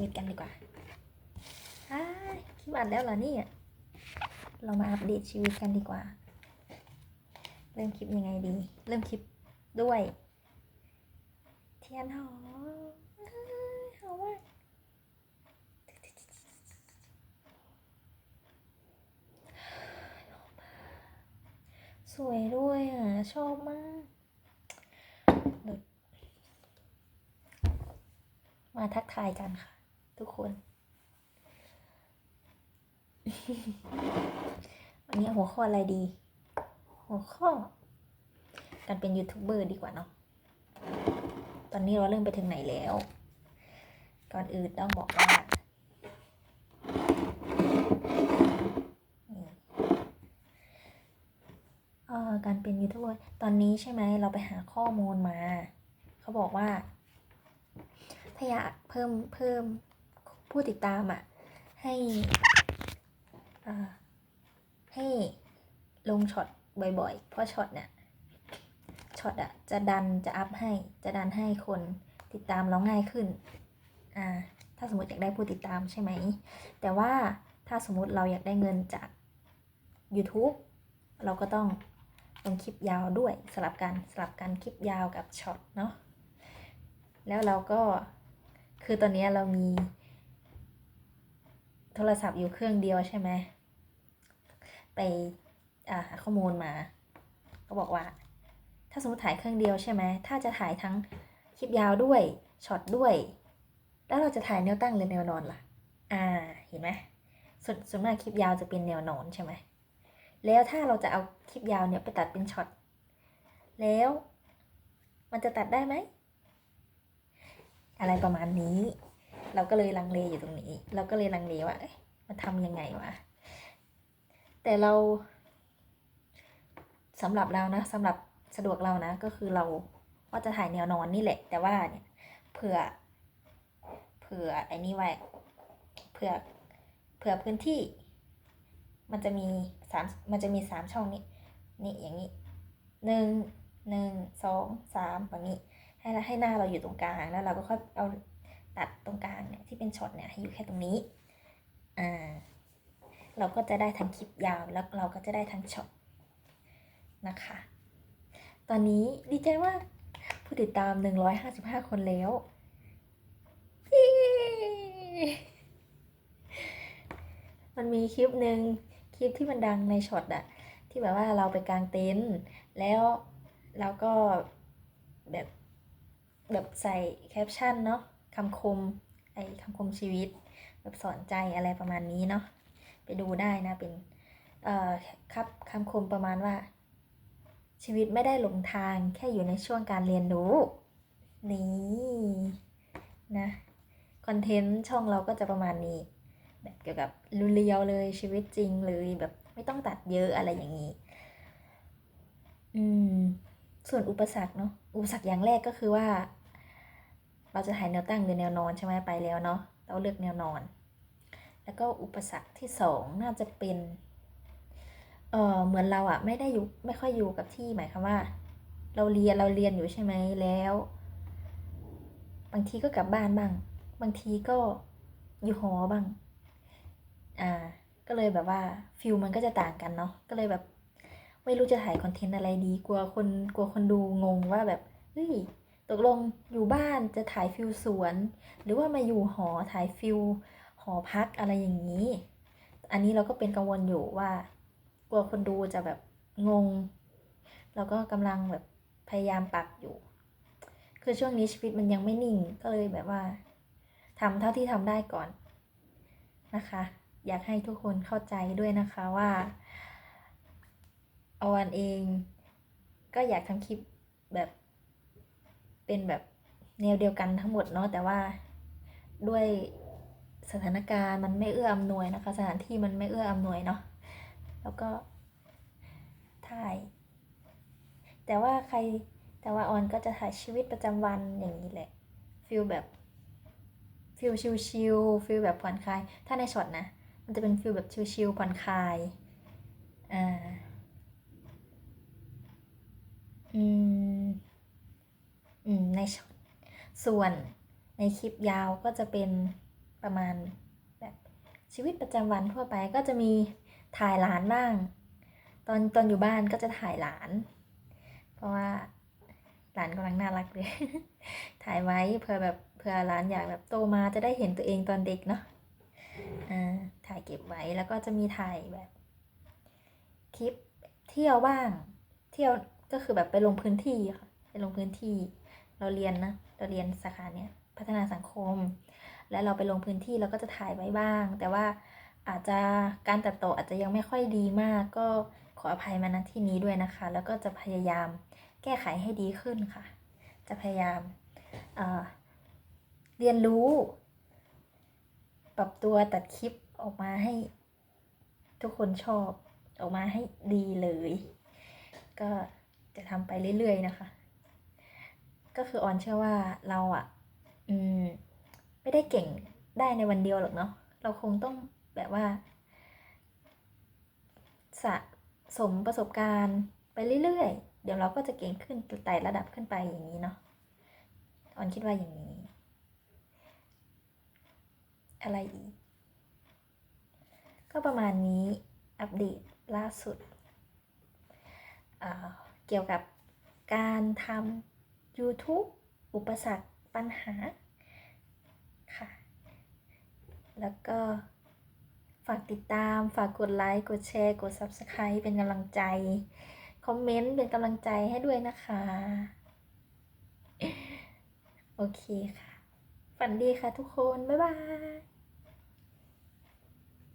วิตกันดีกว่าคลิปอัดแล้วเหรอนี่เรามาอัปเดตชีวิตกันดีกว่า เริ่มคลิปยังไงดี เริ่มคลิปด้วย เทียนหอมหอมมากสวยด้วยอะ ชอบมากมาทักทายกันค่ะ ทุกคน วันนี้หัวข้ออะไรดี หัวข้อ การเป็นยูทูบเบอร์ดีกว่าเนาะ ตอนนี้เราเริ่มไปถึงไหนแล้ว ก่อนอื่นต้องบอกว่าการเป็นยูทูบเบอร์ตอนนี้ใช่ไหมเราไปหาข้อมูลมา เขาบอกว่า ถ้าอยากเพิ่มเพิ่ม ผู้ติดตามอะ ให้อให้ลงช็อตบ่อยๆ เพราะช็อตเนี่ยช็อตอะจะดันจะอัพให้จะดันให้คนติดตามเราง่ายขึ้นอ่าถ้าสมมติอยากได้ผู้ติดตามใช่ไหม แต่ว่าถ้าสมมติเราอยากได้เงินจาก YouTube เราก็ต้องลงคลิปยาวด้วยสลับกันสลับกันคลิปยาวกับช็อตเนาะแล้วเราก็คือตอนนี้เรามี ทรศัพท์อยู่เครื่องเดียวใช่ไหม ไปหาข้อมูลมา ก็บอกว่า ถ้าสมมติถ่ายเครื่องเดียวใช่ไหม ถ้าจะถ่ายทั้งคลิปยาวด้วย ช็อตด้วย แล้วเราจะถ่ายแนวตั้งหรือแนวนอนล่ะ อ่า เห็นไหมส่วนส่วนมากคลิปยาวจะเป็นแนวนอนใช่ไหม แล้วถ้าเราจะเอาคลิปยาวเนี่ยไปตัดเป็นช็อต แล้วมันจะตัดได้ไหม อะไรประมาณนี้ เราก็เลยลังเลอยู่ตรงนี้ เราก็เลยลังเลว่ามันทำยังไงวะแต่เราสำหรับเรานะสำหรับสะดวกเรานะ ก็คือเราว่าจะถ่ายแนวนอนนี่แหละ แต่ว่าเนี่ยเผื่อเผื่อไอ้นี่ไว้เผื่อเผื่อพื้นที่ มันจะมีสามมันจะมีสามช่องนี้นี่อย่างนี้หนึ่งหนึ่งสองสามแบบนี้ให้ให้หน้าเราอยู่ตรงกลางแล้วเราก็ค่อยเอา ตัดตรงกลางเนี่ยที่เป็นช็อตเนี่ยให้อยู่แค่ตรงนี้ อ่า เราก็จะได้ทั้งคลิปยาวแล้วเราก็จะได้ทั้งช็อตนะคะ ตอนนี้ดีใจมาผู้ติดตาม 155 คนแล้วมันมีคลิปหนึ่งคลิปที่มันดังในช็อตอะที่แบบว่าเราไปกางเต็นท์แล้วเราก็แบบแบบใส่แคปชั่นเนาะ คำคมไอ้คำคมชีวิต แบบสอนใจอะไรประมาณนี้เนาะไปดูได้นะเป็นเอ่อครับคำคมประมาณว่า ชีวิตไม่ได้หลงทางแค่อยู่ในช่วงการเรียนรู้ นี่นะคอนเทนต์ช่องเราก็จะประมาณนี้ แบบเกี่ยวกับเรียวเลยชีวิตจริงเลยแบบไม่ต้องตัดเยอะอะไรอย่างนี้ อืม ส่วนอุปสรรคเนาะอุปสรรคอย่างแรกก็คือว่า เราจะถ่ายแนวตั้งหรือแนวนอนใช่ไหมไปแล้วเนาะเราเลือกแนวนอน แล้วก็อุปสรรคที่สองน่าจะเป็นเออเหมือนเราอะไม่ได้อยู่ไม่ค่อยอยู่กับที่หมายความว่า เราเรียนเราเรียนอยู่ใช่ไหมแล้ว บางทีก็กลับบ้านบ้าง บางทีก็อยู่หอบ้างอ่าก็เลยแบบว่าฟิลมันก็จะต่างกันเนาะก็เลยแบบ ไม่รู้จะถ่ายคอนเทนต์อะไรดีกลัวคนกลัวคนดูงงว่าแบบเฮ้ย ตกลงอยู่บ้านจะถ่ายฟิลสวน หรือว่ามาอยู่หอถ่ายฟิลหอพักอะไรอย่างนี้ อันนี้เราก็เป็นกังวลอยู่ว่า กลัวคนดูจะแบบงง เราก็กำลังแบบพยายามปรับอยู่ คือช่วงนี้ชีวิตมันยังไม่นิ่งก็เลยแบบว่าทำเท่าที่ทำได้ก่อนนะคะ อยากให้ทุกคนเข้าใจด้วยนะคะว่าอวันเอง ก็อยากทำคลิปแบบ เป็นแบบแนวเดียวกันทั้งหมดเนาะแต่ว่าด้วยสถานการณ์มันไม่เอื้ออำนวยนะคะ สถานที่มันไม่เอื้ออำนวยเนาะแล้วก็ถ่าย แต่ว่าใครแต่ว่าออนก็จะถ่ายชีวิตประจำวันอย่างนี้แหละฟิลแบบฟิลชิลๆฟิลแบบผ่อนคลาย ถ้าในช็อตนะ มันจะเป็นฟิลแบบชิลๆผ่อนคลาย อ่า อืมอืม ในส่วนในคลิปยาวก็จะเป็นประมาณแบบชีวิตประจำวันทั่วไปก็จะมีถ่ายหลานบ้าง ตอนตอนอยู่บ้านก็จะถ่ายหลาน เพราะว่าหลานกำลังน่ารักเลย ถ่ายไว้เผื่อแบบเผื่อหลานอยากแบบโตมาจะได้เห็นตัวเองตอนเด็กเนาะอ่าถ่ายเก็บไว้แล้วก็จะมีถ่ายแบบคลิปเที่ยวบ้าง เที่ยวก็คือแบบไปลงพื้นที่ค่ะ ไปลงพื้นที่ เราเรียนนะเราเรียนสาขาเนี้ยพัฒนาสังคม แล้วเราไปลงพื้นที่เราก็จะถ่ายไว้บ้าง แต่ว่าอาจจะการตัดต่ออาจจะยังไม่ค่อยดีมาก ก็ขออภัยมาณที่นี้ด้วยนะคะ แล้วก็จะพยายามแก้ไขให้ดีขึ้นค่ะ จะพยายามเเรียนรู้ ปรับตัวตัดคลิปออกมาให้ทุกคนชอบออกมาให้ดีเลย ก็จะทำไปเรื่อยๆนะคะ ก็คือออนเชื่อว่าเราอะอืม ไม่ได้เก่งได้ในวันเดียวหรอกเนาะเราคงต้องแบบว่า สะสมประสบการณ์ไปเรื่อยๆ เดี๋ยวเราก็จะเก่งขึ้นไต่ระดับขึ้นไปอย่างนี้เนาะออนคิดว่าอย่างนี้ อะไรอีก ก็ประมาณนี้อัปเดตล่าสุดอ่าเกี่ยวกับการทำ YouTube อุปสรรคปัญหาค่ะ แล้วก็ฝากติดตามฝากกดไลค์ กดแชร์ กด Subscribe เป็นกำลังใจ คอมเมนต์เป็นกำลังใจให้ด้วยนะคะ โอเคค่ะ ฝันดีค่ะทุกคน บ๊ายบาย